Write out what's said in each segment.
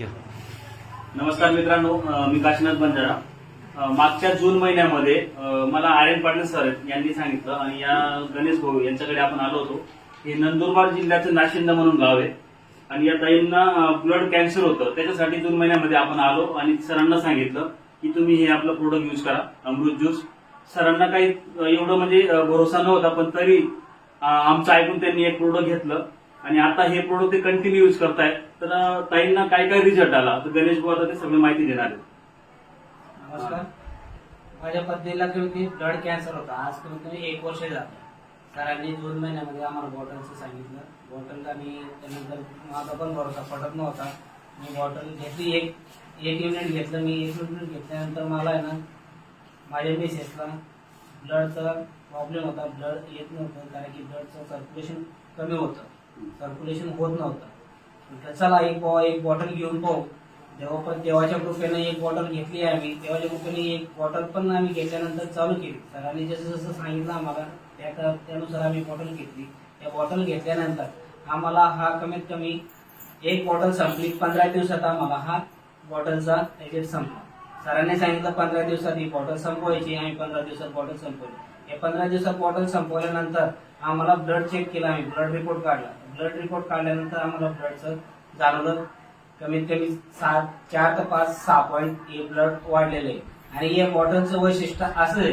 नमस्कार मित्रांनो मी काशीनाथ बंजारा. मागच्या जून महिन्यामध्ये मला आर एन पाटील सर यांनी सांगितलं आणि या गणेश भाऊ यांच्याकडे आपण आलो होतो. हे नंदुरबार जिल्ह्याचं नाशिंद म्हणून गाव आहे. आणि या ताईंना ब्लड कॅन्सर होतं. त्याच्यासाठी जून महिन्यामध्ये आपण आलो आणि सरांना सांगितलं की तुम्ही हे आपलं प्रोडक्ट युज करा अमृत ज्यूस. सरांना काही एवढं म्हणजे भरोसा नव्हता पण तरी आमचं ऐकून त्यांनी एक प्रोडक्ट घेतलं. आणि आता हे प्रोडक्ट ते कंटिन्यू युज करतायत तर ताईंना काय काय रिझल्ट आला? तर गणेश भाऊ आता ते सगळी माहिती देणार आहेत. नमस्कार. माझ्या पत्नीला कमीत कमी ब्लड कॅन्सर होता. आज कमीत कमी एक वर्ष झालं. सरांनी दोन महिन्यामध्ये आम्हाला बॉटलचं सांगितलं. बॉटल आणि त्यानंतर माझा पण भरोसा पडत नव्हता. मी बॉटल घेतली एक एक युनिट घेतलं. मी एक युनिट घेतल्यानंतर मला आहे ना माझ्या मिसेसला ब्लडचा प्रॉब्लेम होता. ब्लड येत नव्हतं कारण की ब्लडचं सर्क्युलेशन कमी होतं. सर्क्युलेशन होत नव्हतं. म्हटलं चला एक बॉ एक बॉटल घेऊन पाहू. जेव्हा पण देवाच्या कृपेने एक बॉटल घेतली आहे आम्ही देवाच्या कृपेने एक बॉटल पण आम्ही घेतल्यानंतर चालू केली. सरांनी जसं जसं सांगितलं आम्हाला त्या त्यानुसार आम्ही बॉटल घेतली. त्या बॉटल घेतल्यानंतर आम्हाला हा कमीत कमी एक बॉटल संपली. पंधरा दिवसात आम्हाला हा बॉटलचा एजेट संपला. सरांनी सांगितलं पंधरा दिवसात ही बॉटल संपवायची आम्ही पंधरा दिवसात बॉटल संपवली हे पंधरा दिवसात बॉटल संपवल्यानंतर आम्हाला ब्लड चेक केला आम्ही ब्लड रिपोर्ट काढला. ब्लड रिपोर्ट काढल्यानंतर आम्हाला ब्लडचं जाणवलं कमीत कमी सात चार ते पाच सहा पॉईंट हे ब्लड वाढलेलं आहे. आणि या बॉटलचं वैशिष्ट्य असं आहे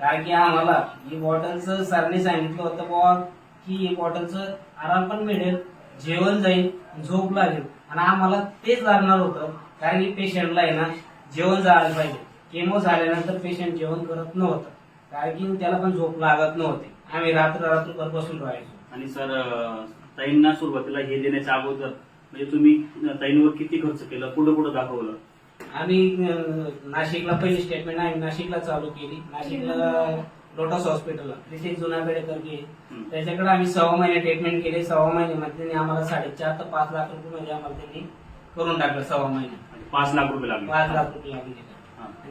कारण की आम्हाला ही बॉटलचं सरांनी सांगितलं होतं बुवा की ही बॉटलचं आराम पण मिळेल जेवण जाईल झोप लागेल. आणि आम्हाला तेच लागणार होतं कारण की पेशंटला आहे ना जेवण जायला पाहिजे. केमो झाल्यानंतर पेशंट जेवण करत नव्हतं. कारण की त्याला पण झोप लागत नव्हती. आम्ही रात्र रात्रभर बसून राहायचो. आणि सर अं, ताईंना सुरुवातीला हे देण्याच्या अगोदर म्हणजे तुम्ही ताईंवर किती खर्च केला? कुठं कुठं दाखवलं? आम्ही अं, नाशिकला पहिली स्टेटमेंट आम्ही नाशिकला चालू केली. नाशिकला लोटस हॉस्पिटलला तिथे जुना बेडेकर हं. त्याच्याकडे आम्ही सहा महिने ट्रीटमेंट केली. सहा महिन्यामध्ये त्यांनी आम्हाला साडेचार ते पाच लाख रुपये म्हणजे आम्हाला त्यांनी करून टाकलं सहा महिने. पाच लाख रुपये लागले. पाच लाख रुपये लागले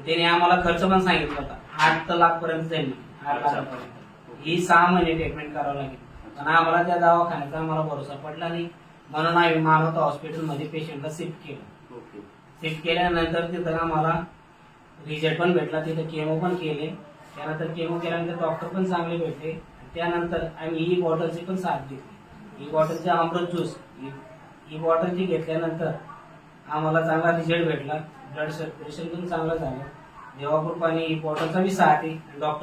त्याने आम्हाला खर्च पण सांगितला होता. आठ लाख पर्यंत जाईल आठ अच्छा. लाखापर्यंत. ही सहा महिने ट्रीटमेंट करावं लागेल. पण आम्हाला त्या दवाखान्याचा आम्हाला भरोसा पडला नाही. म्हणून आम्ही मानवता हॉस्पिटलमध्ये पेशंटला शिफ्ट केलं. शिफ्ट केल्यानंतर तिथं आम्हाला रिझल्ट पण भेटला. तिथं केमो पण केले. त्यानंतर केमो केल्यानंतर डॉक्टर पण चांगले भेटले. त्यानंतर आम्ही ही बॉटलची पण साथ घेतली ही बॉटलची अमृत ज्यूस ही ही बॉटल जी घेतल्यानंतर आम्हाला चांगला रिझल्ट भेटला. ब्लड प्रेशर पण चांगलं झालं. देवापूर पाणी बॉटलचा बी साथ आहे डॉक्टर